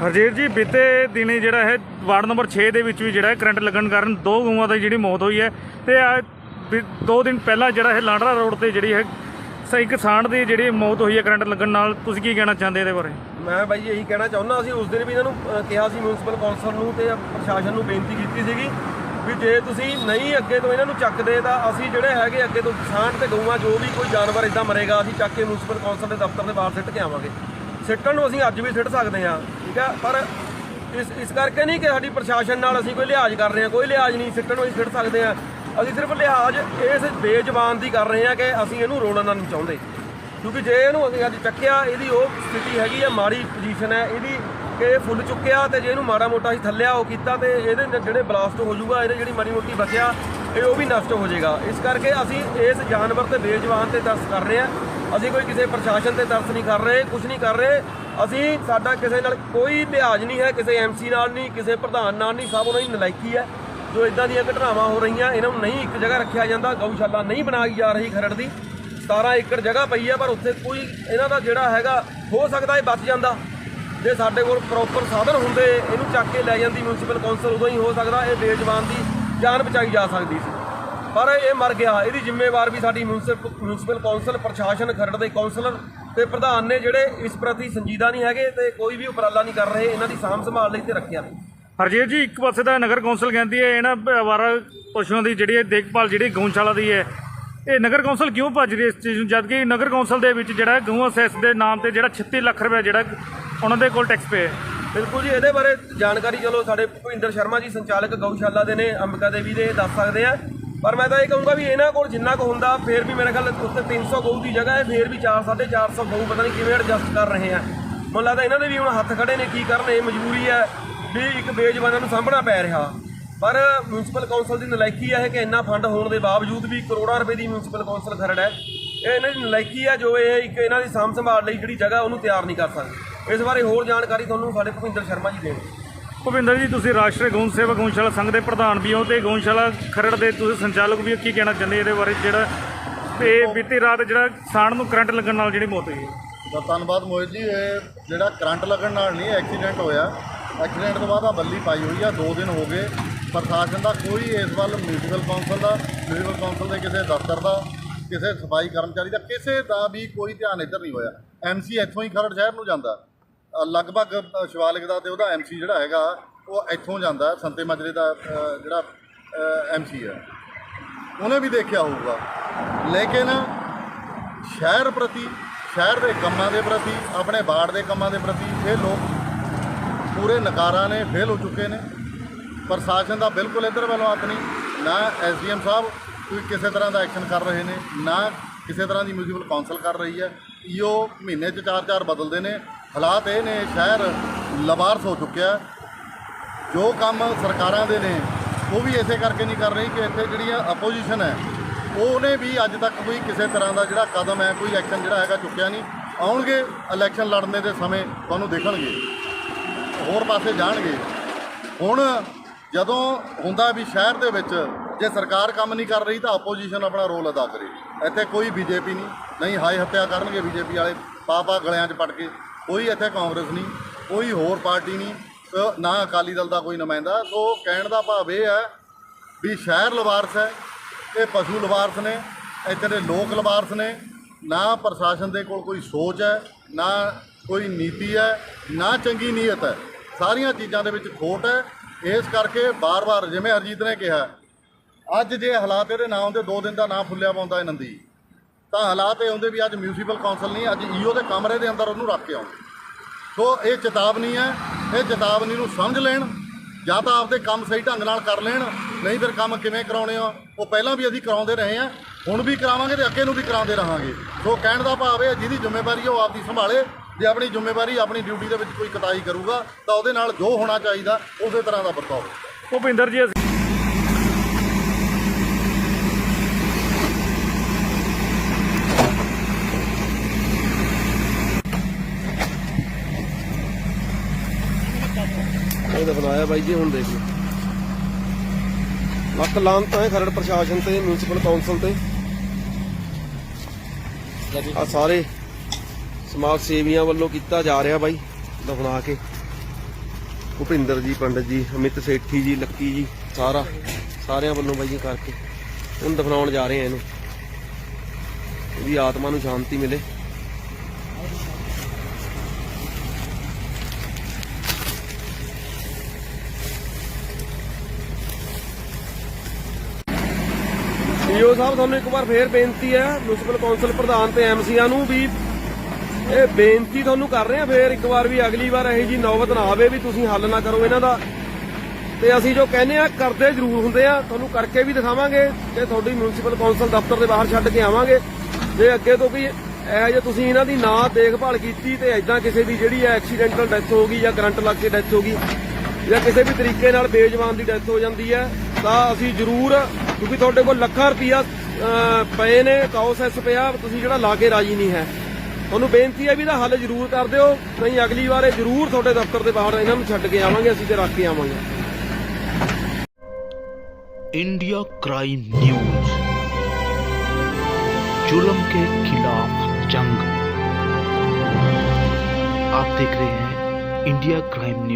ਹਰਜੀਤ ਜੀ, ਬੀਤੇ ਦਿਨੇ ਜਿਹੜਾ ਹੈ, ਵਾਰਡ ਨੰਬਰ 6 ਦੇ ਵਿੱਚ ਵੀ ਜਿਹੜਾ ਹੈ, ਕਰੰਟ ਲੱਗਣ ਕਾਰਨ ਦੋ ਗਊਆਂ ਦੀ ਜਿਹੜੀ ਮੌਤ ਹੋਈ ਹੈ ਤੇ ਆ ਵੀ ਦੋ ਦਿਨ ਪਹਿਲਾਂ ਜਿਹੜਾ ਹੈ, ਲਾਂਡਰਾ ਰੋਡ ਤੇ ਜਿਹੜੀ ਹੈ, ਸਹੀ ਕਿਸਾਨ ਦੀ ਜਿਹੜੀ ਮੌਤ ਹੋਈ ਹੈ ਕਰੰਟ ਲੱਗਣ ਨਾਲ। ਤੁਸੀਂ ਕੀ ਕਹਿਣਾ ਚਾਹੁੰਦੇ ਇਹਦੇ ਬਾਰੇ? ਮੈਂ ਬਾਈ ਇਹੀ ਕਹਿਣਾ ਚਾਹੁੰਦਾ, ਅਸੀਂ ਉਸ ਦਿਨ ਵੀ ਇਹਨਾਂ ਨੂੰ ਕਿਹਾ ਸੀ ਮਿਊਨਿਸਪਲ ਕੌਂਸਲ ਨੂੰ ਤੇ ਪ੍ਰਸ਼ਾਸਨ ਨੂੰ ਬੇਨਤੀ ਕੀਤੀ ਸੀਗੀ ਵੀ ਜੇ ਤੁਸੀਂ ਨਹੀਂ ਅੱਗੇ ਤੋਂ ਇਹਨਾਂ ਨੂੰ ਚੱਕਦੇ ਤਾਂ ਅਸੀਂ ਜਿਹੜੇ ਹੈਗੇ ਅੱਗੇ ਤੋਂ ਕਿਸਾਨ ਤੇ ਗਊਆਂ, ਜੋ ਵੀ ਕੋਈ ਜਾਨਵਰ ਇਦਾਂ ਮਰੇਗਾ, ਅਸੀਂ ਚੱਕ ਕੇ ਮਿਊਨਿਸਪਲ ਕੌਂਸਲ ਦੇ ਦਫ਼ਤਰ ਦੇ ਬਾਹਰ ਸਿੱਟ ਕੇ ਆਵਾਂਗੇ। ਸਿੱਟਣ ਨੂੰ ਅਸੀਂ ਅੱਜ ਵੀ ਸਿੱਟ ਸਕਦੇ ਹਾਂ, ਠੀਕ ਹੈ? ਪਰ ਇਸ ਇਸ ਕਰਕੇ ਨਹੀਂ ਕਿ ਸਾਡੀ ਪ੍ਰਸ਼ਾਸਨ ਨਾਲ ਅਸੀਂ ਕੋਈ ਲਿਹਾਜ਼ ਕਰ ਰਹੇ ਹਾਂ, ਕੋਈ ਲਿਹਾਜ਼ ਨਹੀਂ, ਸਿੱਟਣ ਨੂੰ ਅਸੀਂ ਸਿੱਟ ਸਕਦੇ ਹਾਂ। ਅਸੀਂ ਸਿਰਫ ਲਿਹਾਜ਼ ਇਸ ਬੇਜ਼ਬਾਨ ਦੀ ਕਰ ਰਹੇ ਹਾਂ ਕਿ ਅਸੀਂ ਇਹਨੂੰ ਰੋਲਣਾ ਨਹੀਂ ਚਾਹੁੰਦੇ। ਕਿਉਂਕਿ ਜੇ ਇਹਨੂੰ ਅਸੀਂ ਅੱਜ ਚੱਕਿਆ, ਇਹਦੀ ਉਹ ਸਥਿਤੀ ਹੈਗੀ ਹੈ ਮਾੜੀ ਪੋਜੀਸ਼ਨ ਹੈ, ਇਹਦੀ ਕਿ ਇਹ ਫੁੱਲ ਚੁੱਕਿਆ ਤੇ ਜੇ ਇਹਨੂੰ ਮਾੜਾ ਮੋਟਾ ਅਸੀਂ ਥੱਲਿਆ ਉਹ ਕੀਤਾ ਤੇ ਇਹਦੇ ਜਿਹੜੇ ਬਲਾਸਟ ਹੋ ਜਾਊਗਾ, ਇਹਦੇ ਜਿਹੜੀ ਮਾੜੀ ਮੋਟੀ ਬਚਿਆ, ਇਹ ਉਹ ਵੀ ਨਸ਼ਟ ਹੋ ਜਾਏਗਾ। ਇਸ ਕਰਕੇ ਅਸੀਂ ਇਸ ਜਾਨਵਰ ਤੇ ਬੇਜਵਾਨ ਤੇ ਤਰਸ ਕਰ ਰਹੇ ਹਾਂ। ਅਸੀਂ ਕੋਈ ਕਿਸੇ ਪ੍ਰਸ਼ਾਸਨ ਤੇ ਤਰਸ ਨਹੀਂ ਕਰ ਰਹੇ ਕੁਝ ਨਹੀਂ ਕਰ ਰਹੇ। ਅਸੀਂ ਸਾਡਾ ਕਿਸੇ ਨਾਲ ਕੋਈ ਲਿਹਾਜ਼ ਨਹੀਂ ਹੈ, ਕਿਸੇ ਐਮਸੀ ਨਾਲ ਨਹੀਂ, ਕਿਸੇ ਪ੍ਰਧਾਨ ਨਾਲ ਨਹੀਂ, ਸਭ ਉਹਨਾਂ ਦੀ ਨਲਾਇਕੀ ਹੈ। ਜੋ ਇਦਾਂ ਦੀਆਂ ਘਟਨਾਵਾਂ ਹੋ ਰਹੀਆਂ, ਇਹਨਾਂ ਨੂੰ ਨਹੀਂ ਇੱਕ ਜਗ੍ਹਾ ਰੱਖਿਆ ਜਾਂਦਾ, ਗਊਸ਼ਾਲਾ ਨਹੀਂ ਬਣਾਈ ਜਾ ਰਹੀ ਖਰੜ ਦੀ। 17 ਏਕੜ ਜਗ੍ਹਾ ਪਈ ਹੈ, ਪਰ ਉੱਥੇ ਕੋਈ ਇਹਨਾਂ ਦਾ ਜਿਹੜਾ ਹੈਗਾ, ਹੋ ਸਕਦਾ ਇਹ ਬਚ ਜਾਂਦਾ। ਜੇ ਸਾਡੇ ਕੋਲ ਪ੍ਰੋਪਰ ਸਾਧਨ ਹੁੰਦੇ, ਇਹਨੂੰ ਚੱਕ ਕੇ ਲੈ ਜਾਂਦੀ ਮਿਊਨਿਸਪਲ ਕੌਂਸਲ ਉਦੋਂ ਹੀ ਹੋ ਸਕਦਾ ਇਹ ਬੇਜਵਾਨ ਦੀ ਜਾਨ ਬਚਾਈ ਜਾ ਸਕਦੀ ਸੀ। ਪਰ ਇਹ ਮਰ ਗਿਆ। ਇਹਦੀ ਜ਼ਿੰਮੇਵਾਰ ਵੀ ਸਾਡੀ ਮਿਊਨਿਸਪਲ ਕੌਂਸਲ ਪ੍ਰਸ਼ਾਸਨ ਖਰੜ ਦੇ ਕੌਂਸਲਰ ਤੇ ਪ੍ਰਧਾਨ ਨੇ ਜਿਹੜੇ ਇਸ ਪ੍ਰਤੀ ਸੰਜੀਦਾ ਨਹੀਂ ਹੈਗੇ ਤੇ ਕੋਈ ਵੀ ਉਪਰਾਲਾ ਨਹੀਂ ਕਰ ਰਹੇ ਇਹਨਾਂ ਦੀ ਸਾਂਭ ਸੰਭਾਲ ਲਈ ਤੇ ਰੱਖਿਆ। ਹਰਜੀਤ ਜੀ ਇੱਕ ਪਾਸੇ ਤਾਂ ਨਗਰ ਕੌਂਸਲ ਕਹਿੰਦੀ ਹੈ ਇਹਨਾਂ ਆਵਾਰਾ ਪਸ਼ੂਆਂ ਦੀ ਜਿਹੜੀ ਦੇਖਭਾਲ ਜਿਹੜੀ ਗਊਸ਼ਾਲਾ ਦੀ ਹੈ ਇਹ ਨਗਰ ਕੌਂਸਲ ਕਿਉਂ ਭੱਜ ਰਹੀ ਇਸ ਚੀਜ਼ ਨੂੰ? ਜਦ ਕਿ ਨਗਰ ਕੌਂਸਲ ਦੇ ਵਿੱਚ ਜਿਹੜਾ ਗਊ ਅਸੈਸ ਦੇ ਨਾਮ ਤੇ ਜਿਹੜਾ 36 ਲੱਖ ਰੁਪਏ ਜਿਹੜਾ ਉਹਨਾਂ ਦੇ ਕੋਲ ਟੈਕਸ ਪੇ ਹੈ। ਬਿਲਕੁਲ ਜੀ ਇਹਦੇ ਬਾਰੇ ਜਾਣਕਾਰੀ ਚਲੋ ਸਾਡੇ ਭੁਪਿੰਦਰ ਸ਼ਰਮਾ ਜੀ ਸੰਚਾਲਕ ਗਊਸ਼ਾਲਾ ਦੇ ਨੇ ਅੰਬਿਕਾ ਦੇਵੀ ਦੇ ਦੱਸ ਸਕਦੇ ਆ। ਪਰ ਮੈਂ ਤਾਂ ਇਹ ਕਹੂੰਗਾ ਵੀ ਇਹਨਾਂ ਕੋਲ ਜਿੰਨਾ ਕੁ ਹੁੰਦਾ, ਫੇਰ ਵੀ ਮੇਰੇ ਖਿਆਲ ਉੱਤੇ 300 ਗਊ ਦੀ ਜਗ੍ਹਾ ਹੈ, ਫੇਰ ਵੀ 4 450 ਗਊ ਪਤਾ ਨਹੀਂ ਕਿਵੇਂ ਐਡਜਸਟ ਕਰ ਰਹੇ ਆ। ਮੈਨੂੰ ਲੱਗਦਾ ਇਹਨਾਂ ਦੇ ਵੀ ਹੁਣ ਹੱਥ ਖੜੇ ਨੇ, ਕੀ ਕਰਨ, ਇਹ ਮਜਬੂਰੀ ਹੈ ਵੀ ਇੱਕ ਬੇਜਵਾਨਾਂ ਨੂੰ ਸਾਂਭਣਾ ਪੈ ਰਿਹਾ। ਪਰ ਮਿਊਨਿਸਪਲ ਕੌਂਸਲ ਦੀ ਨਲਾਇਕੀ ਹੈ ਕਿ ਇੰਨਾ ਫੰਡ ਹੋਣ ਦੇ ਬਾਵਜੂਦ ਵੀ ਕਰੋੜਾਂ ਰੁਪਏ ਦੀ ਮਿਊਨਿਸਪਲ ਕੌਂਸਲ ਖਰੜ ਹੈ। ਇਹ ਇਹਨਾਂ ਦੀ ਨਲਾਇਕੀ ਹੈ ਜੋ ਇਹ ਇੱਕ ਇਹਨਾਂ ਦੀ ਸਾਂਭ ਸੰਭਾਲ ਲਈ ਜਿਹੜੀ ਜਗ੍ਹਾ ਉਹਨੂੰ ਤਿਆਰ ਨਹੀਂ ਕਰ ਸਕਦੀ। ਇਸ ਬਾਰੇ ਹੋਰ ਜਾਣਕਾਰੀ ਤੁਹਾਨੂੰ ਸਾਡੇ ਭੁਪਿੰਦਰ ਸ਼ਰਮਾ ਜੀ ਦੇਣਗੇ। ਭੁਪਿੰਦਰ ਜੀ, ਤੁਸੀਂ ਰਾਸ਼ਟਰੀ ਗਊ ਸੇਵਾ ਗਊਸ਼ਾਲਾ ਸੰਘ ਦੇ ਪ੍ਰਧਾਨ ਵੀ ਹੋ ਤੇ ਗਊਸ਼ਾਲਾ ਖਰੜ ਦੇ ਤੁਸੀਂ ਸੰਚਾਲਕ ਵੀ ਹੋ, ਕੀ ਕਹਿਣਾ ਚਾਹੁੰਦੇ ਇਹਦੇ ਬਾਰੇ? ਜਿਹੜਾ ਤੇ ਬੀਤੀ ਰਾਤ ਜਿਹੜਾ ਕਿਸਾਨ ਨੂੰ ਕਰੰਟ ਲੱਗਣ ਨਾਲ ਜਿਹੜੀ ਮੌਤ ਹੋਈ ਹੈ। ਦਾ ਧੰਨਵਾਦ ਮੋਹਿਤ ਜੀ, ਇਹ ਜਿਹੜਾ ਕਰੰਟ ਲੱਗਣ ਨਾਲ ਨਹੀਂ, ਐਕਸੀਡੈਂਟ ਹੋਇਆ। ਐਕਸੀਡੈਂਟ ਤੋਂ ਬਾਅਦ ਆ ਬੱਲੀ ਪਾਈ ਹੋਈ ਆ 2 ਦਿਨ ਹੋ ਗਏ। ਪ੍ਰਸ਼ਾਸਨ ਦਾ ਕੋਈ ਇਸ ਵੱਲ ਮਿਊਨਿਸਪਲ ਕੌਂਸਲ ਦਾ ਮਿਊਨਿਸਪਲ ਕੌਂਸਲ ਦੇ ਕਿਸੇ ਦਫ਼ਤਰ ਦਾ, ਕਿਸੇ ਸਫ਼ਾਈ ਕਰਮਚਾਰੀ ਦਾ ਕਿਸੇ ਦਾ ਵੀ ਕੋਈ ਧਿਆਨ ਇੱਧਰ ਨਹੀਂ ਹੋਇਆ। ਐਮਸੀ ਇੱਥੋਂ ਹੀ ਖਰੜ ਸ਼ਹਿਰ ਨੂੰ ਜਾਂਦਾ। ਲਗਭਗ ਅ, ਸ਼ਿਵਾਲਿਕ ਦਾ ਤੇ ਉਹਦਾ ਐਮਸੀ ਜਿਹੜਾ ਹੈਗਾ ਉਹ ਇੱਥੋਂ ਜਾਂਦਾ ਸੰਤੇ ਮਜਰੇ ਦਾ ਅ, ਜਿਹੜਾ ਐਮਸੀ ਹੈ। ਉਹਨੇ ਵੀ ਦੇਖਿਆ ਹੋਊਗਾ। ਲੇਕਿਨ ਸ਼ਹਿਰ ਪ੍ਰਤੀ ਸ਼ਹਿਰ ਦੇ ਕੰਮਾਂ ਦੇ ਪ੍ਰਤੀ ਆਪਣੇ ਬਾੜ ਦੇ ਕੰਮਾਂ ਦੇ ਪ੍ਰਤੀ ਇਹ ਲੋਕ ਪੂਰੇ ਨਕਾਰਾ ਨੇ ਫੇਲ ਹੋ ਚੁੱਕੇ ਨੇ। ਪ੍ਰਸ਼ਾਸਨ ਦਾ ਬਿਲਕੁਲ ਇੱਧਰ ਵੱਲੋਂ ਹੱਥ ਨਹੀਂ ਨਾ ਐਸਡੀਐਮ ਸਾਹਿਬ ਕੋਈ ਕਿਸੇ ਤਰ੍ਹਾਂ ਦਾ ਐਕਸ਼ਨ ਕਰ ਰਹੇ ਨੇ ਨਾ ਕਿਸੇ ਤਰ੍ਹਾਂ ਦੀ ਮਿਊਨਿਸਪਲ ਕਾਉਂਸਲ ਕਰ ਰਹੀ ਹੈ। ਈਓ ਮਹੀਨੇ 'ਚ ਚਾਰ ਚਾਰ ਬਦਲਦੇ ਨੇ। ਹਾਲਾਤ ਇਹ ਨੇ, ਸ਼ਹਿਰ ਲਵਾਰਸ ਹੋ ਚੁੱਕਿਆ ਜੋ ਕੰਮ ਸਰਕਾਰਾਂ ਦੇ ਨੇ, ਉਹ ਵੀ ਇਸੇ ਕਰਕੇ ਨਹੀਂ ਕਰ ਰਹੀ ਕਿ ਇੱਥੇ ਜਿਹੜੀਆਂ ਆਪੋਜੀਸ਼ਨ ਹੈ, ਉਹਨੇ ਵੀ ਅੱਜ ਤੱਕ ਕੋਈ ਕਿਸੇ ਤਰ੍ਹਾਂ ਦਾ ਜਿਹੜਾ ਕਦਮ ਹੈ, ਕੋਈ ਐਕਸ਼ਨ ਜਿਹੜਾ ਹੈਗਾ ਚੁੱਕਿਆ ਨਹੀਂ। ਆਉਣਗੇ ਇਲੈਕਸ਼ਨ ਲੜਨ ਦੇ ਸਮੇਂ, ਤੁਹਾਨੂੰ ਦੇਖਣਗੇ। ਹੋਰ ਪਾਸੇ ਜਾਣਗੇ। ਹੁਣ ਜਦੋਂ ਹੁੰਦਾ ਵੀ ਸ਼ਹਿਰ ਦੇ ਵਿੱਚ ਜੇ ਸਰਕਾਰ ਕੰਮ ਨਹੀਂ ਕਰ ਰਹੀ ਤਾਂ ਆਪੋਜੀਸ਼ਨ ਆਪਣਾ ਰੋਲ ਅਦਾ ਕਰੇ। ਇੱਥੇ ਕੋਈ ਬੀਜੇਪੀ ਨਹੀਂ ਨਹੀਂ ਹਾਈ ਹੱਤਿਆ ਕਰਨਗੇ ਬੀਜੇਪੀ ਵਾਲੇ, ਪਾਪਾ ਗਲਿਆਂ 'ਚ ਪੜ ਕੇ। ਕੋਈ ਇੱਥੇ ਕਾਂਗਰਸ ਨਹੀਂ ਕੋਈ ਹੋਰ ਪਾਰਟੀ ਨਹੀਂ ਅ, ਨਾ ਅਕਾਲੀ ਦਲ ਦਾ ਕੋਈ ਨੁਮਾਇੰਦਾ। ਸੋ ਕਹਿਣ ਦਾ ਭਾਵ ਇਹ ਹੈ ਵੀ ਸ਼ਹਿਰ ਲਵਾਰਸ ਹੈ ਇਹ ਪਸ਼ੂ ਲਵਾਰਸ ਨੇ ਇੱਥੇ ਦੇ ਲੋਕ ਲਵਾਰਸ ਨੇ ਨਾ ਪ੍ਰਸ਼ਾਸਨ ਦੇ ਕੋਲ ਕੋਈ ਸੋਚ ਹੈ ਨਾ ਕੋਈ ਨੀਤੀ ਹੈ ਨਾ ਚੰਗੀ ਨੀਅਤ ਹੈ। ਸਾਰੀਆਂ ਚੀਜ਼ਾਂ ਦੇ ਵਿੱਚ ਖੋਟ ਹੈ। ਇਸ ਕਰਕੇ ਬਾਰ-ਬਾਰ ਜਿਵੇਂ ਹਰਜੀਤ ਨੇ ਕਿਹਾ ਅੱਜ ਜੇ ਹਾਲਾਤ ਇਹਦੇ ਨਾ ਹੁੰਦੇ ਦੋ ਦਿਨ ਦਾ ਨਾਂ ਫੁੱਲਿਆ ਪਾਉਂਦਾ ਇਹ ਨੰਦੀ। ਤਾਂ ਹਾਲਾਤ ਇਹ ਹੁੰਦੇ ਵੀ ਅੱਜ ਮਿਊਨਿਸਪਲ ਕਾਉਂਸਲ ਨਹੀਂ ਅੱਜ ਈਓ ਦੇ ਕਮਰੇ ਦੇ ਅੰਦਰ ਉਹਨੂੰ ਰੱਖ ਕੇ ਆਉਂਦੇ। ਸੋ ਇਹ ਚੇਤਾਵਨੀ ਹੈ, ਇਹ ਚੇਤਾਵਨੀ ਨੂੰ ਸਮਝ ਲੈਣ, ਜਾਂ ਤਾਂ ਆਪਦੇ ਕੰਮ ਸਹੀ ਢੰਗ ਨਾਲ ਕਰ ਲੈਣ, ਨਹੀਂ ਫਿਰ ਕੰਮ ਕਿਵੇਂ ਕਰਾਉਣੇ ਆ, ਉਹ ਪਹਿਲਾਂ ਵੀ ਅਸੀਂ ਕਰਾਉਂਦੇ ਰਹੇ ਆ, ਹੁਣ ਵੀ ਕਰਾਵਾਂਗੇ ਤੇ ਅੱਗੇ ਨੂੰ ਵੀ ਕਰਾਉਂਦੇ ਰਹਾਂਗੇ। ਸੋ ਕਹਿਣ ਦਾ ਭਾਵ ਇਹ ਜਿਹਦੀ ਜ਼ਿੰਮੇਵਾਰੀ ਹੈ ਉਹ ਆਪਦੀ ਸੰਭਾਲੇ, ਜੇ ਆਪਣੀ ਜ਼ਿੰਮੇਵਾਰੀ ਆਪਣੀ ਡਿਊਟੀ ਦੇ ਵਿੱਚ ਕੋਈ ਕਤਾਈ ਕਰੂਗਾ, ਤਾਂ ਉਹਦੇ ਨਾਲ ਜੋ ਹੋਣਾ ਚਾਹੀਦਾ, ਉਸੇ ਤਰ੍ਹਾਂ ਦਾ ਵਰਤਾਓ। ਭੁਪਿੰਦਰ ਜੀ ਬਣਾਇਆ ਬਾਈ ਜੀ ਹੁਣ ਦੇਖ ਲਓ। ਲੱਖ ਲਾਂਤਾਂ ਹੈ ਖਰੜ ਪ੍ਰਸ਼ਾਸਨ ਤੇ ਮਿਊਨਿਸਪਲ ਕੌਂਸਲ ਤੇ। ਆ ਸਾਰੇ ਸਮਾਜ ਸੇਵੀਆਂ ਵੱਲੋਂ ਕੀਤਾ ਜਾ ਰਿਹਾ ਬਾਈ ਦਫਨਾ ਕੇ। ਭੁਪਿੰਦਰ ਜੀ ਪੰਡਤ ਜੀ ਅਮਿਤ ਸੇਠੀ ਜੀ ਲੱਕੀ ਜੀ ਸਾਰਾ ਸਾਰਿਆਂ ਵੱਲੋਂ ਬਾਈ ਜੀ ਕਰਕੇ ਹੁਣ ਦਫਨਾਉਣ ਜਾ ਰਹੇ ਆ ਇਹਨੂੰ। ਇਹਦੀ ਆਤਮਾ ਨੂੰ ਸ਼ਾਂਤੀ ਮਿਲੇ। ਸੀਓ ਸਾਹਿਬ, ਤੁਹਾਨੂੰ ਇੱਕ ਵਾਰ ਫੇਰ ਬੇਨਤੀ ਹੈ ਮਿਊਨਿਸਪਲ ਕੌਂਸਲ ਪ੍ਰਧਾਨ ਤੇ ਐਮਸੀਆਂ ਨੂੰ ਵੀ ਇਹ ਬੇਨਤੀ ਤੁਹਾਨੂੰ ਕਰ ਰਹੇ ਆ ਫੇਰ ਇੱਕ ਵਾਰ ਵੀ ਅਗਲੀ ਵਾਰ ਇਹੋ ਜੀ ਨੌਬਤ ਨਾ ਆਵੇ ਵੀ ਤੁਸੀਂ ਹੱਲ ਨਾ ਕਰੋ ਇਹਨਾਂ ਦਾ। ਤੇ ਅਸੀਂ ਜੋ ਕਹਿੰਦੇ ਆ ਕਰਦੇ ਜ਼ਰੂਰ ਹੁੰਦੇ ਆ, ਤੁਹਾਨੂੰ ਕਰਕੇ ਵੀ ਦਿਖਾਵਾਂਗੇ ਤੇ ਤੁਹਾਡੀ ਮਿਊਨਿਸਪਲ ਕੌਂਸਲ ਦਫ਼ਤਰ ਦੇ ਬਾਹਰ ਛੱਡ ਕੇ ਆਵਾਂਗੇ। ਜੇ ਅੱਗੇ ਤੋਂ ਵੀ ਇਹ ਜੇ ਤੁਸੀਂ ਇਹਨਾਂ ਦੀ ਨਾ ਦੇਖਭਾਲ ਕੀਤੀ ਤੇ ਐਦਾਂ ਕਿਸੇ ਦੀ ਜਿਹੜੀ ਹੈ ਐਕਸੀਡੈਂਟਲ ਡੈਥ ਹੋ ਗਈ ਜਾਂ ਕਰੰਟ ਲੱਗ ਕੇ ਡੈਥ ਹੋ ਗਈ ਜਾਂ ਕਿਸੇ ਵੀ ਤਰੀਕੇ ਨਾਲ ਬੇਜਵਾਨ ਦੀ ਡੈਥ ਹੋ ਜਾਂਦੀ ਹੈ, ਤਾਂ ਅਸੀਂ ਜ਼ਰੂਰ ਕਿਉਂਕਿ ਤੁਹਾਡੇ ਕੋਲ ਲੱਖਾਂ ਰੁਪਈਆ ਅਹ, ਪਏ ਨੇ ਕਾਉਸੈਸ ਪਿਆ ਤੁਸੀਂ ਜਿਹੜਾ ਲਾ ਕੇ ਰਾਜੀ ਨਹੀਂ ਹੈ ਤੁਹਾਨੂੰ ਬੇਨਤੀ ਹੈ ਵੀ ਇਹਦਾ ਹੱਲ ਜ਼ਰੂਰ ਕਰ ਦਿਓ ਨਹੀਂ ਅਗਲੀ ਵਾਰ ਇਹ ਜ਼ਰੂਰ ਤੁਹਾਡੇ ਦਫ਼ਤਰ ਦੇ ਬਾਹਰ ਇਹਨਾਂ ਨੂੰ ਛੱਡ ਕੇ ਆਵਾਂਗੇ ਅਸੀਂ ਤੇ ਰੱਖ ਕੇ ਆਵਾਂਗੇ इंडिया क्राइम न्यूज जुल्म के खिलाफ जंग आप देख रहे हैं इंडिया क्राइम न्यूज